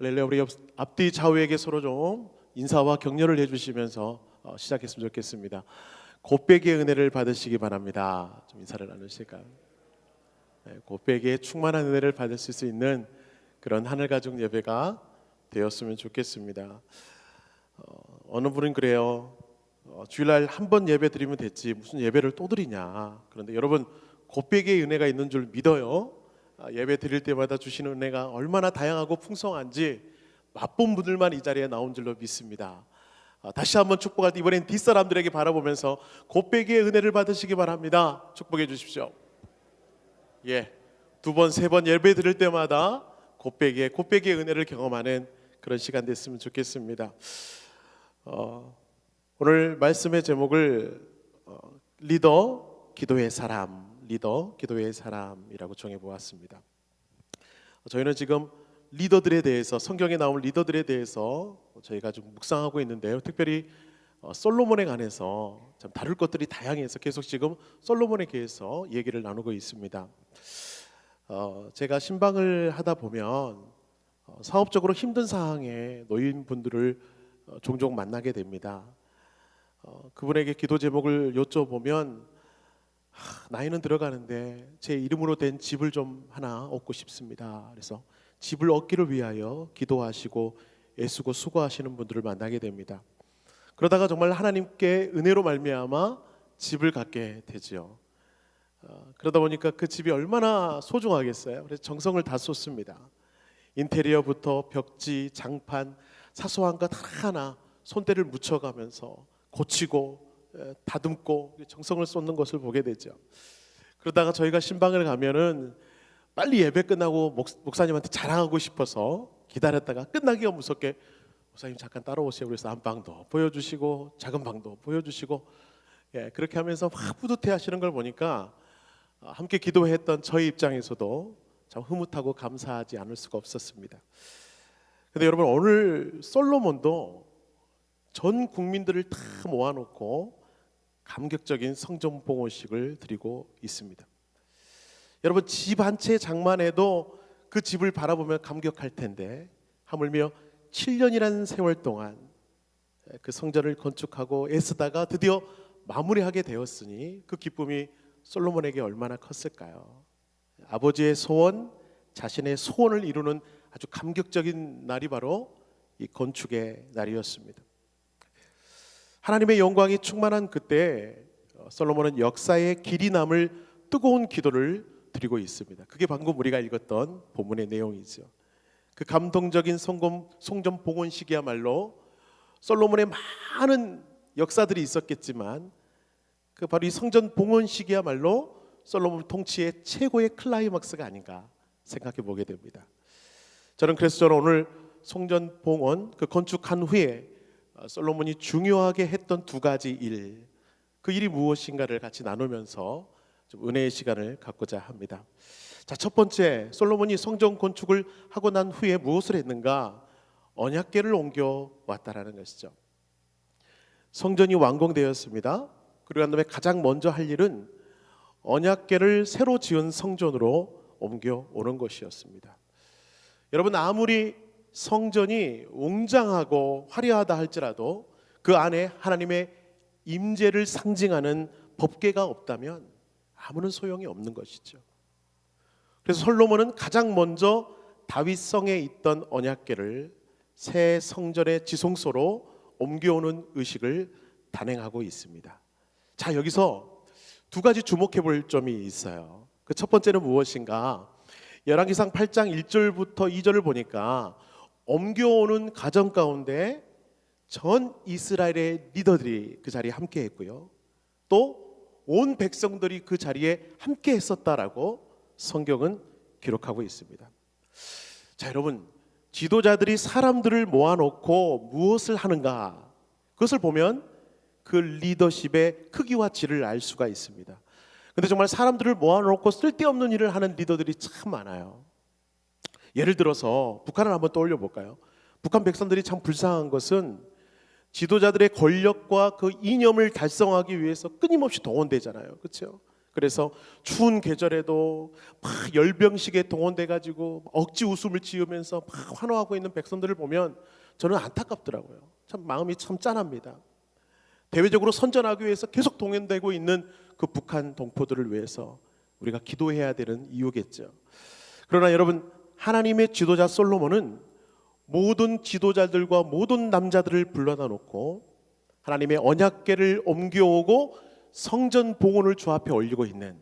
할렐루야 우리 옆, 앞뒤 좌우에게 서로 좀 인사와 격려를 해주시면서 어, 시작했으면 좋겠습니다. 곱배기의 은혜를 받으시기 바랍니다. 좀 인사를 나누실까요? 네, 곱배기의 충만한 은혜를 받을 수 있는 그런 하늘 가족 예배가 되었으면 좋겠습니다. 어, 어느 분은 그래요. 어, 주일날 한 번 예배 드리면 됐지 무슨 예배를 또 드리냐. 그런데 여러분 곱배기의 은혜가 있는 줄 믿어요. 아, 예배 드릴 때마다 주시는 은혜가 얼마나 다양하고 풍성한지 맛본 분들만 이 자리에 나온 줄로 믿습니다. 아, 다시 한번 축복할 때 이번엔 뒷사람들에게 바라보면서 곱배기의 은혜를 받으시기 바랍니다. 축복해 주십시오. 예, 두 번, 세 번 예배 드릴 때마다 곱배기의 곱배기의 은혜를 경험하는 그런 시간 됐으면 좋겠습니다. 어, 오늘 말씀의 제목을 어, 리더 기도의 사람, 리더 기도의 사람이라고 정해 보았습니다. 저희는 지금 리더들에 대해서 성경에 나온 리더들에 대해서 저희가 좀 묵상하고 있는데요. 특별히 어, 솔로몬에 관해서 참 다룰 것들이 다양해서 계속 지금 솔로몬에 대해서 얘기를 나누고 있습니다. 어, 제가 신방을 하다 보면 어, 사업적으로 힘든 상황에 놓인 분들을 어, 종종 만나게 됩니다. 어, 그분에게 기도 제목을 여쭤보면 하, 나이는 들어가는데 제 이름으로 된 집을 좀 하나 얻고 싶습니다. 그래서 집을 얻기를 위하여 기도하시고 애쓰고 수고하시는 분들을 만나게 됩니다. 그러다가 정말 하나님께 은혜로 말미암아 집을 갖게 되지요. 어, 그러다 보니까 그 집이 얼마나 소중하겠어요. 그래서 정성을 다 쏟습니다. 인테리어부터 벽지, 장판, 사소한 것 하나 손때를 묻혀가면서 고치고 에, 다듬고 정성을 쏟는 것을 보게 되죠. 그러다가 저희가 신방을 가면은 빨리 예배 끝나고 목, 목사님한테 자랑하고 싶어서 기다렸다가 끝나기가 무섭게 목사님 잠깐 따라오세요. 그래서 안방도 보여주시고 작은 방도 보여주시고 예, 그렇게 하면서 막 뿌듯해하시는 걸 보니까 어, 함께 기도했던 저희 입장에서도 참 흐뭇하고 감사하지 않을 수가 없었습니다. 근데 여러분 오늘 솔로몬도 전 국민들을 다 모아놓고 감격적인 성전 봉헌식을 드리고 있습니다. 여러분 집 한 채 장만해도 그 집을 바라보면 감격할 텐데 하물며 7년이라는 세월 동안 그 성전을 건축하고 애쓰다가 드디어 마무리하게 되었으니 그 기쁨이 솔로몬에게 얼마나 컸을까요? 아버지의 소원, 자신의 소원을 이루는 아주 감격적인 날이 바로 이 건축의 날이었습니다. 하나님의 영광이 충만한 그때 어, 솔로몬은 역사의 길이 남을 뜨거운 기도를 드리고 있습니다. 그게 방금 우리가 읽었던 본문의 내용이죠. 그 감동적인 성검, 성전 봉헌식이야말로 솔로몬의 많은 역사들이 있었겠지만 그 바로 이 성전 봉헌식이야말로 솔로몬 통치의 최고의 클라이막스가 아닌가 생각해 보게 됩니다. 저는 그래서 저는 오늘 성전 봉헌 그 건축한 후에 어, 솔로몬이 중요하게 했던 두 가지 일, 그 일이 무엇인가를 같이 나누면서 좀 은혜의 시간을 갖고자 합니다. 자, 첫 번째 솔로몬이 성전 건축을 하고 난 후에 무엇을 했는가? 언약궤를 옮겨 왔다라는 것이죠. 성전이 완공되었습니다. 그리고 난 다음에 가장 먼저 할 일은 언약궤를 새로 지은 성전으로 옮겨 오는 것이었습니다. 여러분 아무리 성전이 웅장하고 화려하다 할지라도 그 안에 하나님의 임재를 상징하는 법궤가 없다면 아무런 소용이 없는 것이죠. 그래서 솔로몬은 가장 먼저 다윗 성에 있던 언약궤를 새 성전의 지성소로 옮겨오는 의식을 단행하고 있습니다. 자 여기서 두 가지 주목해 볼 점이 있어요. 그 첫 번째는 무엇인가? 열왕기상 8장 1절부터 2절을 보니까 옮겨오는 가정 가운데 전 이스라엘의 리더들이 그 자리에 함께 했고요. 또 온 백성들이 그 자리에 함께 했었다라고 성경은 기록하고 있습니다. 자, 여러분, 지도자들이 사람들을 모아놓고 무엇을 하는가? 그것을 보면 그 리더십의 크기와 질을 알 수가 있습니다. 근데 정말 사람들을 모아놓고 쓸데없는 일을 하는 리더들이 참 많아요. 예를 들어서 북한을 한번 떠올려 볼까요? 북한 백성들이 참 불쌍한 것은 지도자들의 권력과 그 이념을 달성하기 위해서 끊임없이 동원되잖아요. 그렇죠? 그래서 추운 계절에도 막 열병식에 동원돼 가지고 억지 웃음을 지으면서 막 환호하고 있는 백성들을 보면 저는 안타깝더라고요. 참 마음이 참 짠합니다. 대외적으로 선전하기 위해서 계속 동원되고 있는 그 북한 동포들을 위해서 우리가 기도해야 되는 이유겠죠. 그러나 여러분 하나님의 지도자 솔로몬은 모든 지도자들과 모든 남자들을 불러다 놓고 하나님의 언약궤를 옮겨오고 성전 봉헌을 주 앞에 올리고 있는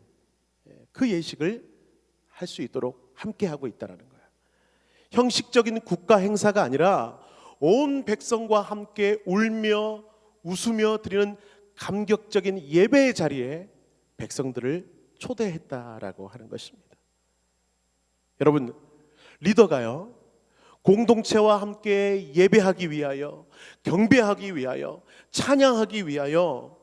그 예식을 할 수 있도록 함께 하고 있다라는 거예요. 형식적인 국가 행사가 아니라 온 백성과 함께 울며 웃으며 드리는 감격적인 예배의 자리에 백성들을 초대했다라고 하는 것입니다. 여러분 리더가요 공동체와 함께 예배하기 위하여 경배하기 위하여 찬양하기 위하여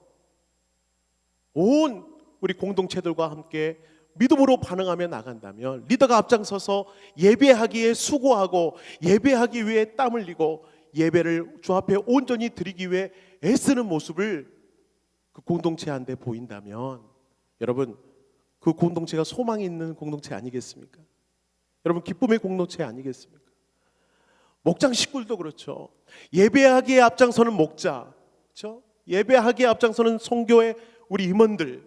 온 우리 공동체들과 함께 믿음으로 반응하며 나간다면 리더가 앞장서서 예배하기에 수고하고 예배하기 위해 땀 흘리고 예배를 주 앞에 온전히 드리기 위해 애쓰는 모습을 그 공동체 한데 보인다면 여러분 그 공동체가 소망이 있는 공동체 아니겠습니까? 여러분 기쁨의 공동체 아니겠습니까? 목장 식구들도 그렇죠. 예배하기에 앞장서는 목자, 그렇죠? 예배하기에 앞장서는 성교의 우리 임원들,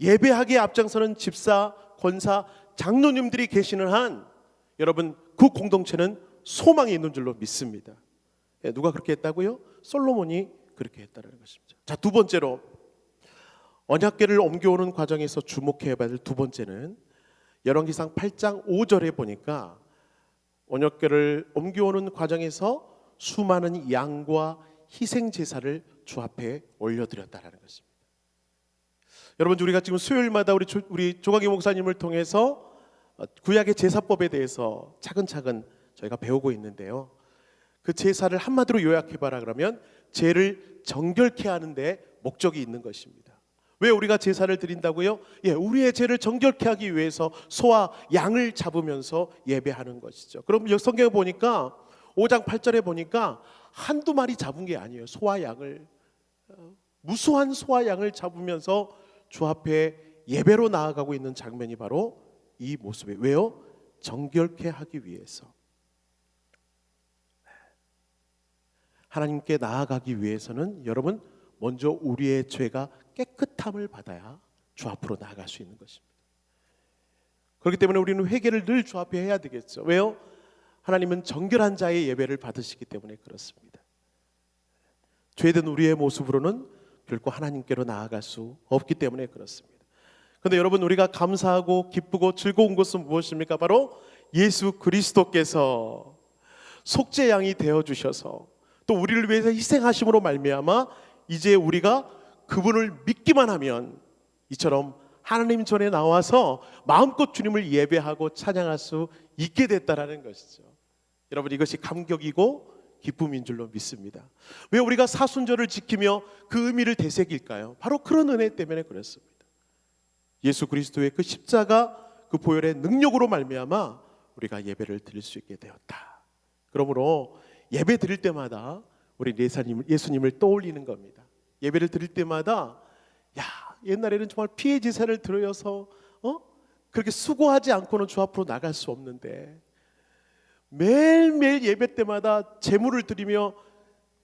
예배하기에 앞장서는 집사, 권사, 장로님들이 계시는 한 여러분 그 공동체는 소망이 있는 줄로 믿습니다. 예, 누가 그렇게 했다고요? 솔로몬이 그렇게 했다는 것입니다. 자, 두 번째로 언약궤를 옮겨오는 과정에서 주목해야 할 두 번째는 열왕기상 8장 5절에 보니까 언약궤를 옮겨오는 과정에서 수많은 양과 희생 제사를 주 앞에 올려드렸다라는 것입니다. 여러분 우리가 지금 수요일마다 우리 조, 우리 조광희 목사님을 통해서 어, 구약의 제사법에 대해서 차근차근 저희가 배우고 있는데요. 그 제사를 한마디로 요약해봐라 그러면 죄를 정결케 하는데 목적이 있는 것입니다. 왜 우리가 제사를 드린다고요? 예, 우리의 죄를 정결케 하기 위해서 소와 양을 잡으면서 예배하는 것이죠. 그럼 성경에 보니까 5장 8절에 보니까 한두 마리 잡은 게 아니에요. 소와 양을 어, 무수한 소와 양을 잡으면서 주 앞에 예배로 나아가고 있는 장면이 바로 이 모습이에요. 왜요? 정결케 하기 위해서. 하나님께 나아가기 위해서는 여러분 먼저 우리의 죄가 깨끗 함을 받아야 주 앞으로 나아갈 수 있는 것입니다. 그렇기 때문에 우리는 회개를 늘 주 앞에 해야 되겠죠. 왜요? 하나님은 정결한 자의 예배를 받으시기 때문에 그렇습니다. 죄된 우리의 모습으로는 결코 하나님께로 나아갈 수 없기 때문에 그렇습니다. 그런데 여러분 우리가 감사하고 기쁘고 즐거운 것은 무엇입니까? 바로 예수 그리스도께서 속죄 양이 되어 주셔서 또 우리를 위해서 희생하심으로 말미암아 이제 우리가 그분을 믿기만 하면 이처럼 하나님 전에 나와서 마음껏 주님을 예배하고 찬양할 수 있게 됐다라는 것이죠. 여러분 이것이 감격이고 기쁨인 줄로 믿습니다. 왜 우리가 사순절을 지키며 그 의미를 되새길까요? 바로 그런 은혜 때문에 그렇습니다. 예수 그리스도의 그 십자가 그 보혈의 능력으로 말미암아 우리가 예배를 드릴 수 있게 되었다. 그러므로 예배 드릴 때마다 우리 예수님, 예수님을 떠올리는 겁니다. 예배를 드릴 때마다 야 옛날에는 정말 피해 제사를 드려서 어 그렇게 수고하지 않고는 주 앞으로 나갈 수 없는데 매일매일 예배 때마다 제물을 드리며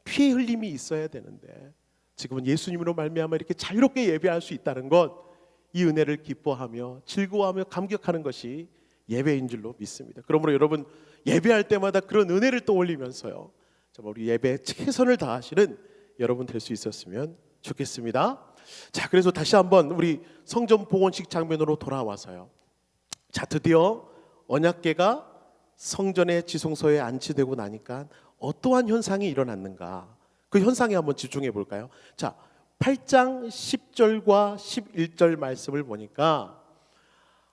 피 흘림이 있어야 되는데 지금은 예수님으로 말미암아 이렇게 자유롭게 예배할 수 있다는 것 이 은혜를 기뻐하며 즐거워하며 감격하는 것이 예배인 줄로 믿습니다. 그러므로 여러분 예배할 때마다 그런 은혜를 떠올리면서요. 정말 우리 예배에 최선을 다하시는 여러분 될 수 있었으면 좋겠습니다. 자, 그래서 다시 한번 우리 성전 봉헌식 장면으로 돌아와서요. 자, 드디어 언약궤가 성전의 지성소에 안치되고 나니까 어떠한 현상이 일어났는가? 그 현상에 한번 집중해 볼까요? 자, 8장 10절과 11절 말씀을 보니까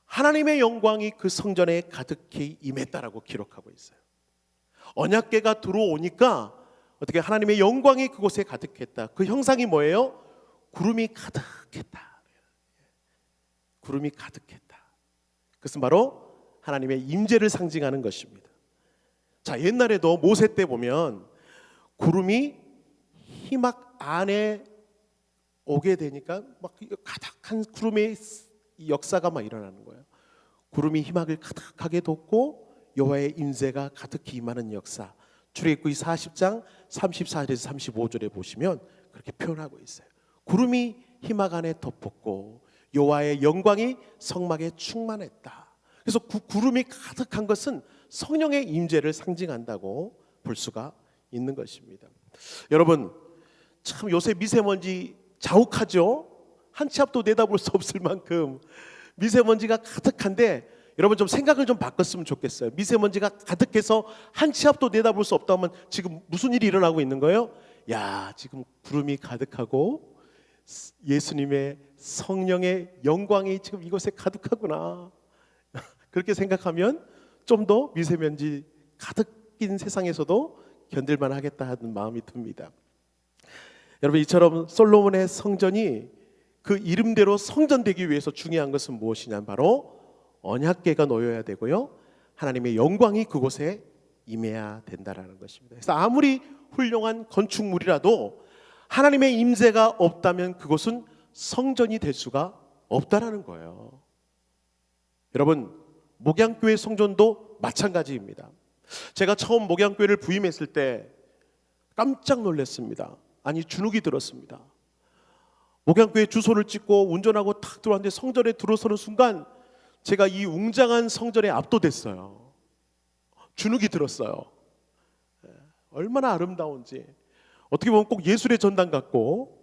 하나님의 영광이 그 성전에 가득히 임했다라고 기록하고 있어요. 언약궤가 들어오니까 어떻게 하나님의 영광이 그곳에 가득했다. 그 형상이 뭐예요? 구름이 가득했다. 구름이 가득했다. 그것은 바로 하나님의 임재를 상징하는 것입니다. 자, 옛날에도 모세 때 보면 구름이 희막 안에 오게 되니까 막 가득한 구름의 역사가 막 일어나는 거예요. 구름이 희망을 가득하게 돋고 여호와의 임재가 가득히 임하는 역사. 출애굽기 40장 34절에서 35절에 보시면 그렇게 표현하고 있어요. 구름이 희막 안에 덮었고 여호와의 영광이 성막에 충만했다. 그래서 구, 구름이 가득한 것은 성령의 임재를 상징한다고 볼 수가 있는 것입니다. 여러분 참 요새 미세먼지 자욱하죠. 한 치 앞도 내다볼 수 없을 만큼 미세먼지가 가득한데 여러분 좀 생각을 좀 바꿨으면 좋겠어요. 미세먼지가 가득해서 한 치 앞도 내다볼 수 없다 면 지금 무슨 일이 일어나고 있는 거예요? 야, 지금 구름이 가득하고 예수님의 성령의 영광이 지금 이곳에 가득하구나. 그렇게 생각하면 좀 더 미세먼지 가득인 세상에서도 견딜만 하겠다 하는 마음이 듭니다. 여러분 이처럼 솔로몬의 성전이 그 이름대로 성전되기 위해서 중요한 것은 무엇이냐 바로 언약궤가 놓여야 되고요. 하나님의 영광이 그곳에 임해야 된다라는 것입니다. 그래서 아무리 훌륭한 건축물이라도 하나님의 임재가 없다면 그곳은 성전이 될 수가 없다라는 거예요. 여러분 목양교회 성전도 마찬가지입니다. 제가 처음 목양교회를 부임했을 때 깜짝 놀랐습니다. 아니 주눅이 들었습니다. 목양교회 주소를 찍고 운전하고 탁 들어왔는데 성전에 들어서는 순간 제가 이 웅장한 성전에 압도됐어요. 주눅이 들었어요. 예, 얼마나 아름다운지 어떻게 보면 꼭 예술의 전당 같고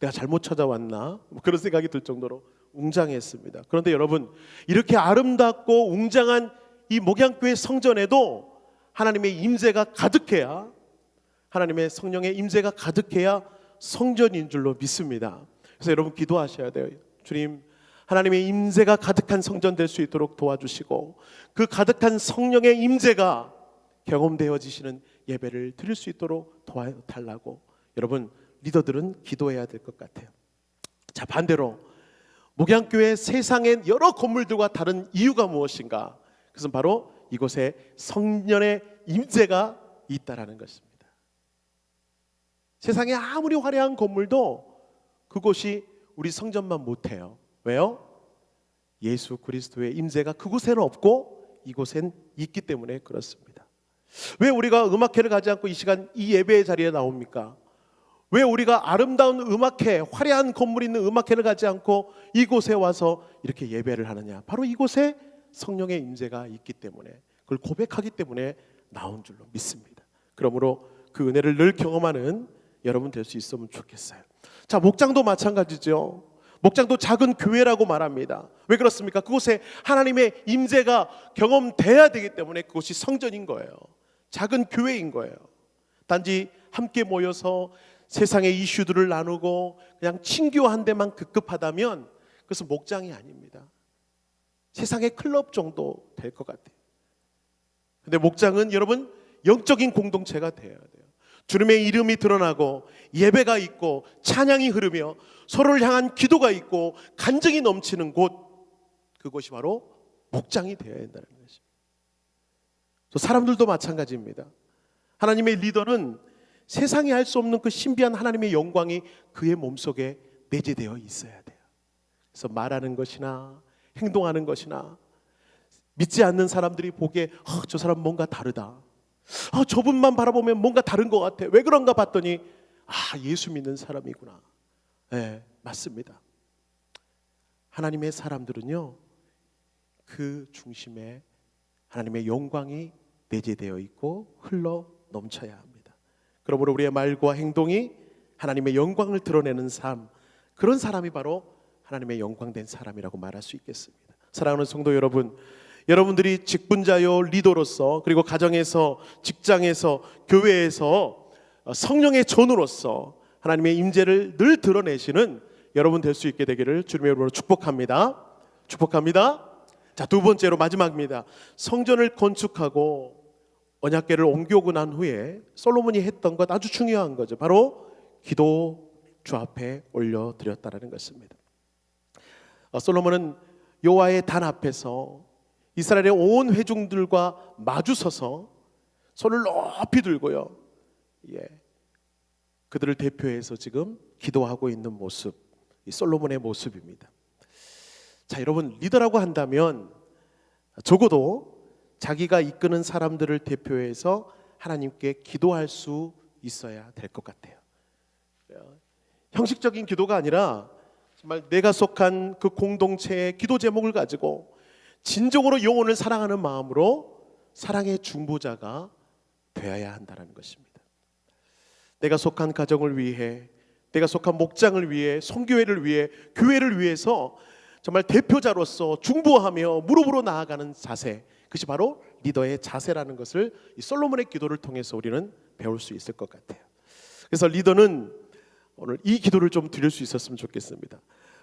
내가 잘못 찾아왔나 뭐 그런 생각이 들 정도로 웅장했습니다. 그런데 여러분 이렇게 아름답고 웅장한 이 목양교회 성전에도 하나님의 임재가 가득해야 하나님의 성령의 임재가 가득해야 성전인 줄로 믿습니다. 그래서 여러분 기도하셔야 돼요. 주님 하나님의 임재가 가득한 성전 될 수 있도록 도와주시고 그 가득한 성령의 임재가 경험되어지시는 예배를 드릴 수 있도록 도와달라고 여러분 리더들은 기도해야 될 것 같아요. 자 반대로 목양교회 세상의 여러 건물들과 다른 이유가 무엇인가? 그것은 바로 이곳에 성령의 임재가 있다라는 것입니다. 세상에 아무리 화려한 건물도 그곳이 우리 성전만 못해요. 왜요? 예수 그리스도의 임재가 그곳에는 없고 이곳엔 있기 때문에 그렇습니다. 왜 우리가 음악회를 가지 않고 이 시간 이 예배의 자리에 나옵니까? 왜 우리가 아름다운 음악회, 화려한 건물 있는 음악회를 가지 않고 이곳에 와서 이렇게 예배를 하느냐? 바로 이곳에 성령의 임재가 있기 때문에 그걸 고백하기 때문에 나온 줄로 믿습니다. 그러므로 그 은혜를 늘 경험하는 여러분 될 수 있으면 좋겠어요. 자, 목장도 마찬가지죠. 목장도 작은 교회라고 말합니다. 왜 그렇습니까? 그곳에 하나님의 임재가 경험돼야 되기 때문에 그곳이 성전인 거예요. 작은 교회인 거예요. 단지 함께 모여서 세상의 이슈들을 나누고 그냥 친교한 데만 급급하다면 그것은 목장이 아닙니다. 세상의 클럽 정도 될 것 같아요. 근데 목장은 여러분 영적인 공동체가 되어야 돼요. 주님의 이름이 드러나고 예배가 있고 찬양이 흐르며 서로를 향한 기도가 있고 간증이 넘치는 곳 그곳이 바로 목장이 되어야 한다는 것입니다. 또 사람들도 마찬가지입니다. 하나님의 리더는 세상이 할 수 없는 그 신비한 하나님의 영광이 그의 몸속에 내재되어 있어야 돼요. 그래서 말하는 것이나 행동하는 것이나 믿지 않는 사람들이 보기에 어, 저 사람 뭔가 다르다. 아, 저분만 바라보면 뭔가 다른 것 같아. 왜 그런가 봤더니 아 예수 믿는 사람이구나. 네, 맞습니다. 하나님의 사람들은요 그 중심에 하나님의 영광이 내재되어 있고 흘러 넘쳐야 합니다. 그러므로 우리의 말과 행동이 하나님의 영광을 드러내는 삶 그런 사람이 바로 하나님의 영광된 사람이라고 말할 수 있겠습니다. 사랑하는 성도 여러분, 여러분들이 직분자요 리더로서 그리고 가정에서 직장에서 교회에서 성령의 전우로서 하나님의 임재를 늘 드러내시는 여러분 될 수 있게 되기를 주님의 이름으로 축복합니다. 축복합니다. 자, 두 번째로 마지막입니다. 성전을 건축하고 언약궤를 옮겨오고 난 후에 솔로몬이 했던 것 아주 중요한 거죠. 바로 기도 주 앞에 올려 드렸다라는 것입니다. 어, 솔로몬은 여호와의 단 앞에서 이스라엘의 온 회중들과 마주서서 손을 높이 들고요. 예. 그들을 대표해서 지금 기도하고 있는 모습, 이 솔로몬의 모습입니다. 자, 여러분 리더라고 한다면 적어도 자기가 이끄는 사람들을 대표해서 하나님께 기도할 수 있어야 될 것 같아요. 형식적인 기도가 아니라 정말 내가 속한 그 공동체의 기도 제목을 가지고 진정으로 영혼을 사랑하는 마음으로 사랑의 중보자가 되어야 한다는 것입니다. 내가 속한 가정을 위해, 내가 속한 목장을 위해, 성교회를 위해, 교회를 위해서 정말 대표자로서 중보하며 무릎으로 나아가는 자세, 그것이 바로 리더의 자세라는 것을 이 솔로몬의 기도를 통해서 우리는 배울 수 있을 것 같아요. 그래서 리더는 오늘 이 기도를 좀 드릴 수 있었으면 좋겠습니다.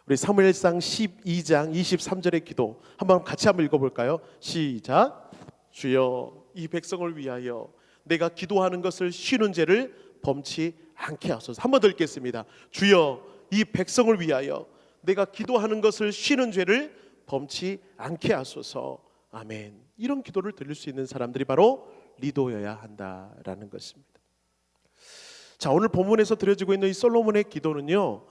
우리 사무엘상 12장 23절의 기도 한번 같이 한번 읽어볼까요? 시작. 주여 이 백성을 위하여 내가 기도하는 것을 쉬는 죄를 범치 않게 하소서. 한 번 더 읽겠습니다. 주여 이 백성을 위하여 내가 기도하는 것을 쉬는 죄를 범치 않게 하소서. 아멘. 이런 기도를 드릴 수 있는 사람들이 바로 리더여야 한다라는 것입니다. 자, 오늘 본문에서 드려지고 있는 이 솔로몬의 기도는요.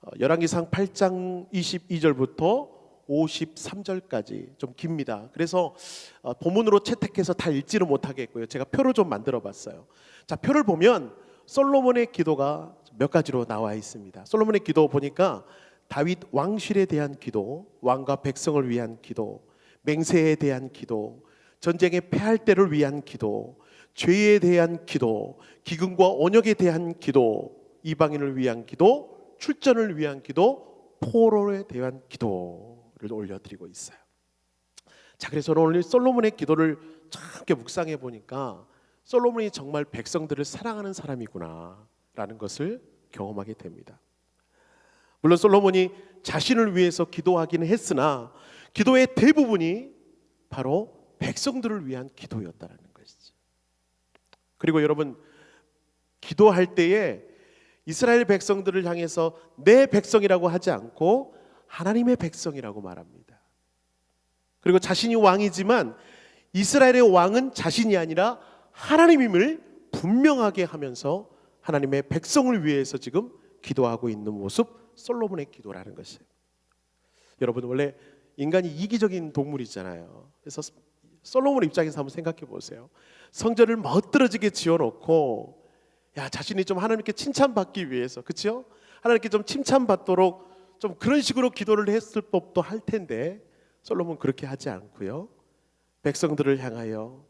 어, 열왕기상 8장 22절부터 53절까지 좀 깁니다. 그래서 어, 본문으로 채택해서 다 읽지는 못하겠고요. 제가 표를 좀 만들어 봤어요. 자, 표를 보면 솔로몬의 기도가 몇 가지로 나와 있습니다. 솔로몬의 기도 보니까 다윗 왕실에 대한 기도, 왕과 백성을 위한 기도, 맹세에 대한 기도, 전쟁에 패할 때를 위한 기도, 죄에 대한 기도, 기근과 언역에 대한 기도, 이방인을 위한 기도, 출전을 위한 기도, 포로에 대한 기도 를 올려드리고 있어요. 자, 그래서 오늘 솔로몬의 기도를 함께 묵상해 보니까 솔로몬이 정말 백성들을 사랑하는 사람이구나라는 것을 경험하게 됩니다. 물론 솔로몬이 자신을 위해서 기도하기는 했으나 기도의 대부분이 바로 백성들을 위한 기도였다는 것이죠. 그리고 여러분 기도할 때에 이스라엘 백성들을 향해서 내 백성이라고 하지 않고 하나님의 백성이라고 말합니다. 그리고 자신이 왕이지만 이스라엘의 왕은 자신이 아니라 하나님임을 분명하게 하면서 하나님의 백성을 위해서 지금 기도하고 있는 모습 솔로몬의 기도라는 것이에요. 여러분 원래 인간이 이기적인 동물이잖아요. 그래서 솔로몬 입장에서 한번 생각해 보세요. 성전을 멋들어지게 지어놓고 야 자신이 좀 하나님께 칭찬받기 위해서 그렇죠? 하나님께 좀 칭찬받도록 좀 그런 식으로 기도를 했을 법도 할 텐데 솔로몬 그렇게 하지 않고요. 백성들을 향하여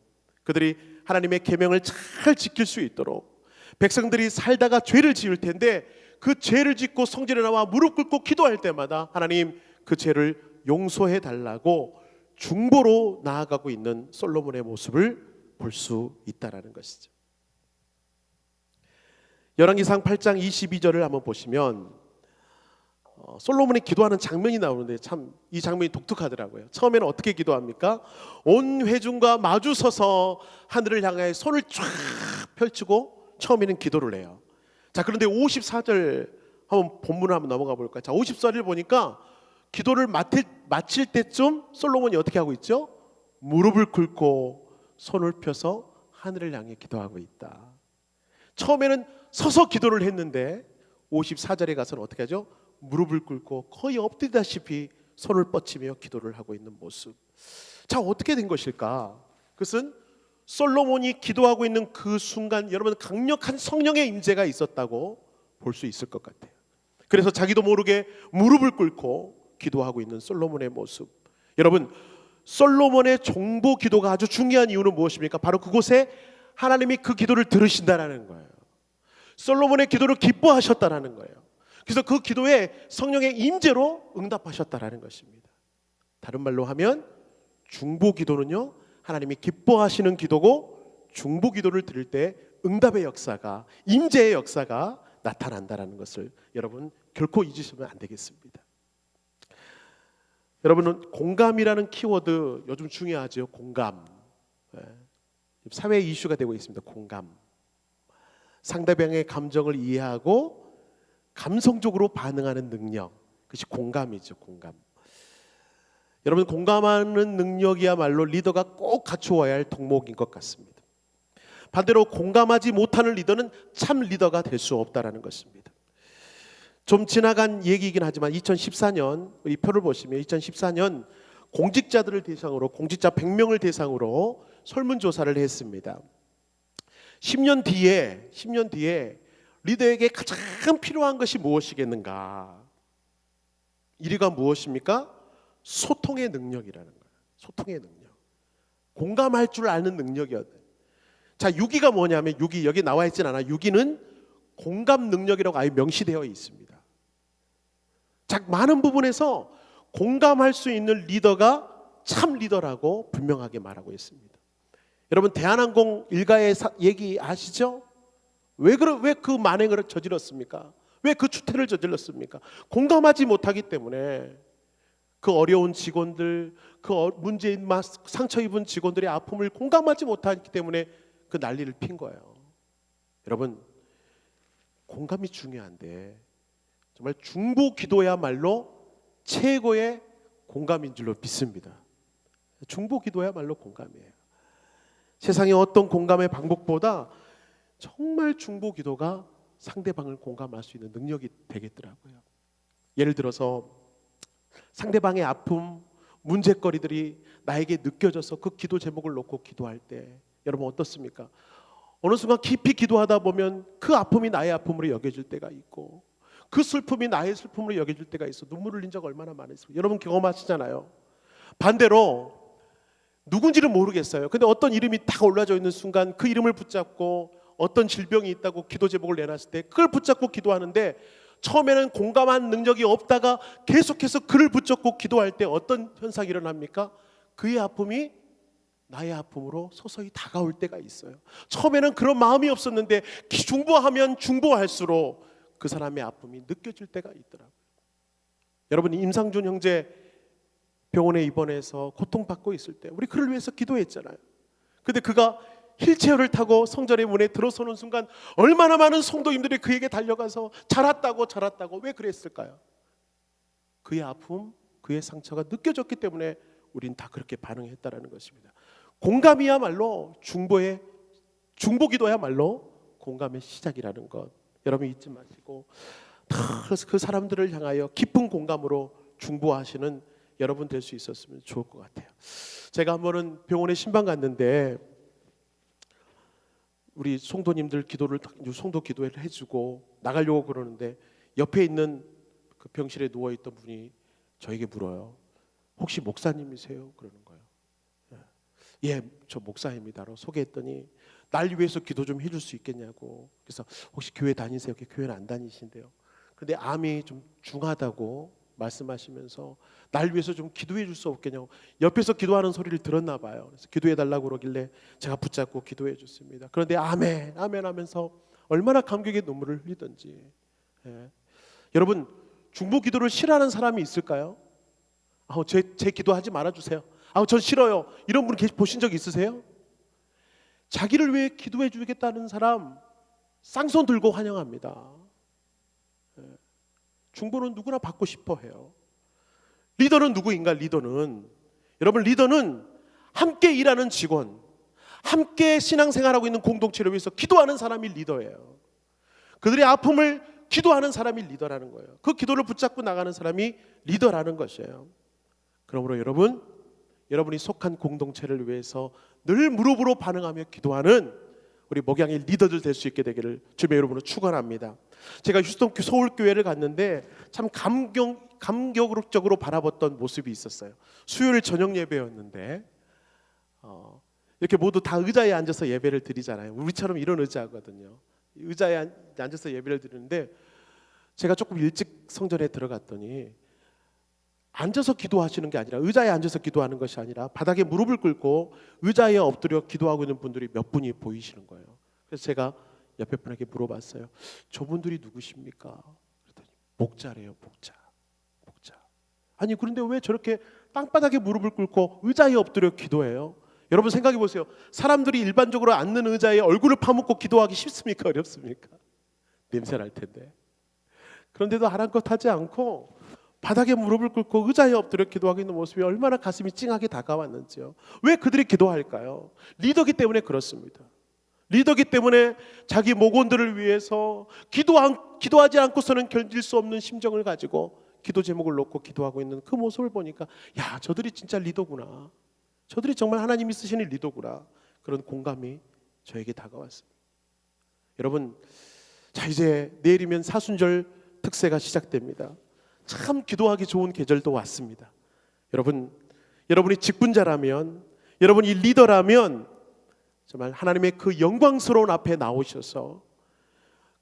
그들이 하나님의 계명을 잘 지킬 수 있도록 백성들이 살다가 죄를 지을 텐데 그 죄를 짓고 성전에 나와 무릎 꿇고 기도할 때마다 하나님 그 죄를 용서해 달라고 중보로 나아가고 있는 솔로몬의 모습을 볼 수 있다라는 것이죠. 열왕기상 8장 22절을 한번 보시면 어, 솔로몬이 기도하는 장면이 나오는데 참 이 장면이 독특하더라고요. 처음에는 어떻게 기도합니까? 온 회중과 마주 서서 하늘을 향해 손을 쫙 펼치고 처음에는 기도를 해요. 자, 그런데 54절 한번 본문을 한번 넘어가 볼까요? 자, 54절 보니까 기도를 마칠, 마칠 때쯤 솔로몬이 어떻게 하고 있죠? 무릎을 꿇고 손을 펴서 하늘을 향해 기도하고 있다. 처음에는 서서 기도를 했는데 54절에 가서는 어떻게 하죠? 무릎을 꿇고 거의 엎드리다시피 손을 뻗치며 기도를 하고 있는 모습. 자, 어떻게 된 것일까? 그것은 솔로몬이 기도하고 있는 그 순간 여러분 강력한 성령의 임재가 있었다고 볼 수 있을 것 같아요. 그래서 자기도 모르게 무릎을 꿇고 기도하고 있는 솔로몬의 모습. 여러분, 솔로몬의 종보 기도가 아주 중요한 이유는 무엇입니까? 바로 그곳에 하나님이 그 기도를 들으신다라는 거예요. 솔로몬의 기도를 기뻐하셨다라는 거예요. 그래서 그 기도에 성령의 임재로 응답하셨다라는 것입니다. 다른 말로 하면 중보 기도는요. 하나님이 기뻐하시는 기도고 중보 기도를 드릴 때 응답의 역사가 임재의 역사가 나타난다라는 것을 여러분 결코 잊으시면 안 되겠습니다. 여러분은 공감이라는 키워드 요즘 중요하죠. 공감. 예. 사회 이슈가 되고 있습니다. 공감. 상대방의 감정을 이해하고 감성적으로 반응하는 능력. 그것이 공감이죠. 공감. 여러분 공감하는 능력이야말로 리더가 꼭 갖추어야 할 덕목인 것 같습니다. 반대로 공감하지 못하는 리더는 참 리더가 될 수 없다라는 것입니다. 좀 지나간 얘기이긴 하지만 2014년 이 표를 보시면 2014년 공직자들을 대상으로 공직자 100명을 대상으로 설문 조사를 했습니다. 10년 뒤에 10년 뒤에 리더에게 가장 필요한 것이 무엇이겠는가? 1위가 무엇입니까? 소통의 능력이라는 거예요. 소통의 능력. 공감할 줄 아는 능력이었대. 자, 6위가 뭐냐면 6위 여기 나와 있진 않아. 6위는 공감 능력이라고 아예 명시되어 있습니다. 자, 많은 부분에서 공감할 수 있는 리더가 참 리더라고 분명하게 말하고 있습니다. 여러분 대한항공 일가의 사- 얘기 아시죠? 왜 그러 왜그 만행을 저질렀습니까? 왜 그 추태를 저질렀습니까? 공감하지 못하기 때문에 그 어려운 직원들, 그 어- 문제인 마- 상처 입은 직원들의 아픔을 공감하지 못하기 때문에 그 난리를 핀 거예요. 여러분 공감이 중요한데 정말 중보 기도야말로 최고의 공감인 줄로 믿습니다. 중보 기도야말로 공감이에요. 세상의 어떤 공감의 방법보다 정말 중보 기도가 상대방을 공감할 수 있는 능력이 되겠더라고요. 예를 들어서 상대방의 아픔, 문제거리들이 나에게 느껴져서 그 기도 제목을 놓고 기도할 때 여러분 어떻습니까? 어느 순간 깊이 기도하다 보면 그 아픔이 나의 아픔으로 여겨질 때가 있고 그 슬픔이 나의 슬픔으로 여겨질 때가 있어 눈물을 흘린 적 얼마나 많으세요? 여러분 경험하시잖아요. 반대로 누군지를 모르겠어요. 근데 어떤 이름이 딱 올라져 있는 순간 그 이름을 붙잡고 어떤 질병이 있다고 기도 제목을 내놨을 때 그걸 붙잡고 기도하는데 처음에는 공감한 능력이 없다가 계속해서 그를 붙잡고 기도할 때 어떤 현상이 일어납니까? 그의 아픔이 나의 아픔으로 서서히 다가올 때가 있어요. 처음에는 그런 마음이 없었는데 기- 중보하면 중보할수록 그 사람의 아픔이 느껴질 때가 있더라고요. 여러분 임상준 형제 병원에 입원해서 고통받고 있을 때 우리 그를 위해서 기도했잖아요. 근데 그가 휠체어를 타고 성전의 문에 들어서는 순간 얼마나 많은 성도님들이 그에게 달려가서 잘았다고 잘았다고 왜 그랬을까요? 그의 아픔, 그의 상처가 느껴졌기 때문에 우린 다 그렇게 반응했다라는 것입니다. 공감이야말로 중보의 중보기도야말로 공감의 시작이라는 것 여러분 잊지 마시고 다그 사람들을 향하여 깊은 공감으로 중보하시는 여러분 될 수 있었으면 좋을 것 같아요. 제가 한 번은 병원에 신방 갔는데 우리 성도님들 기도를 성도 기도를 해주고 나가려고 그러는데 옆에 있는 그 병실에 누워 있던 분이 저에게 물어요. 혹시 목사님이세요? 그러는 거예요. 예, 예, 저 목사입니다로 소개했더니 날 위해서 기도 좀 해줄 수 있겠냐고. 그래서 혹시 교회 다니세요? 교회는 안 다니신대요. 근데 암이 좀 중하다고 말씀하시면서 날 위해서 좀 기도해 줄 수 없겠냐고 옆에서 기도하는 소리를 들었나 봐요. 그래서 기도해 달라고 그러길래 제가 붙잡고 기도해 줬습니다. 그런데 아멘 아멘 하면서 얼마나 감격의 눈물을 흘리던지. 예. 여러분 중보 기도를 싫어하는 사람이 있을까요? 아우 제, 제 기도하지 말아 주세요. 아우 전 싫어요. 이런 분 계시 보신 적 있으세요? 자기를 위해 기도해 주겠다는 사람 쌍손 들고 환영합니다. 예. 중보는 누구나 받고 싶어 해요. 리더는 누구인가? 리더는 여러분 리더는 함께 일하는 직원, 함께 신앙생활하고 있는 공동체를 위해서 기도하는 사람이 리더예요. 그들의 아픔을 기도하는 사람이 리더라는 거예요. 그 기도를 붙잡고 나가는 사람이 리더라는 것이에요. 그러므로 여러분, 여러분이 속한 공동체를 위해서 늘 무릎으로 반응하며 기도하는 우리 목양의 리더들 될 수 있게 되기를 주님의 여러분을 축원합니다. 제가 휴스턴 서울 교회를 갔는데 참 감격 감격적으로 바라봤던 모습이 있었어요. 수요일 저녁 예배였는데 어, 이렇게 모두 다 의자에 앉아서 예배를 드리잖아요. 우리처럼 이런 의자거든요. 의자에 앉- 앉아서 예배를 드리는데 제가 조금 일찍 성전에 들어갔더니 앉아서 기도하시는 게 아니라 의자에 앉아서 기도하는 것이 아니라 바닥에 무릎을 꿇고 의자에 엎드려 기도하고 있는 분들이 몇 분이 보이시는 거예요. 그래서 제가 옆에 분에게 물어봤어요. 저분들이 누구십니까? 그랬더니 목자래요, 목자. 목자. 아니 그런데 왜 저렇게 땅바닥에 무릎을 꿇고 의자에 엎드려 기도해요? 여러분 생각해 보세요. 사람들이 일반적으로 앉는 의자에 얼굴을 파묻고 기도하기 쉽습니까? 어렵습니까? 냄새 날 텐데. 그런데도 아랑곳하지 않고 바닥에 무릎을 꿇고 의자에 엎드려 기도하고 있는 모습이 얼마나 가슴이 찡하게 다가왔는지요. 왜 그들이 기도할까요? 리더기 때문에 그렇습니다. 리더기 때문에 자기 목원들을 위해서 기도 안, 기도하지 않고서는 견딜 수 없는 심정을 가지고 기도 제목을 놓고 기도하고 있는 그 모습을 보니까 야 저들이 진짜 리더구나. 저들이 정말 하나님이 쓰시는 리더구나. 그런 공감이 저에게 다가왔습니다. 여러분 자 이제 내일이면 사순절 특세가 시작됩니다. 참 기도하기 좋은 계절도 왔습니다. 여러분 여러분이 직분자라면 여러분이 리더라면 정말 하나님의 그 영광스러운 앞에 나오셔서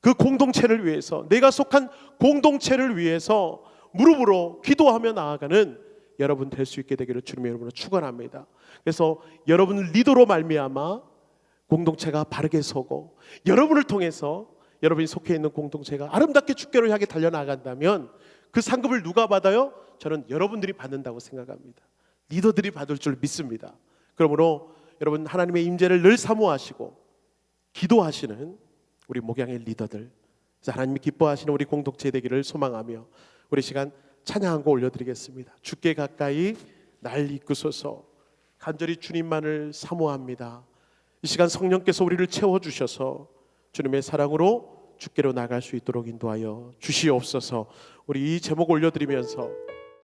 그 공동체를 위해서 내가 속한 공동체를 위해서 무릎으로 기도하며 나아가는 여러분 될 수 있게 되기를 주님의 이름으로 축원합니다. 그래서 여러분 리더로 말미암아 공동체가 바르게 서고 여러분을 통해서 여러분이 속해 있는 공동체가 아름답게 주께로 향해 달려 나간다면 그 상급을 누가 받아요? 저는 여러분들이 받는다고 생각합니다. 리더들이 받을 줄 믿습니다. 그러므로 여러분 하나님의 임재를 늘 사모하시고 기도하시는 우리 목양의 리더들, 하나님이 기뻐하시는 우리 공동체 되기를 소망하며 우리 시간 찬양한 곡 올려드리겠습니다. 주께 가까이 날 이끄소서 간절히 주님만을 사모합니다. 이 시간 성령께서 우리를 채워 주셔서 주님의 사랑으로 주께로 나갈 수 있도록 인도하여 주시옵소서. 우리 이 제목 올려드리면서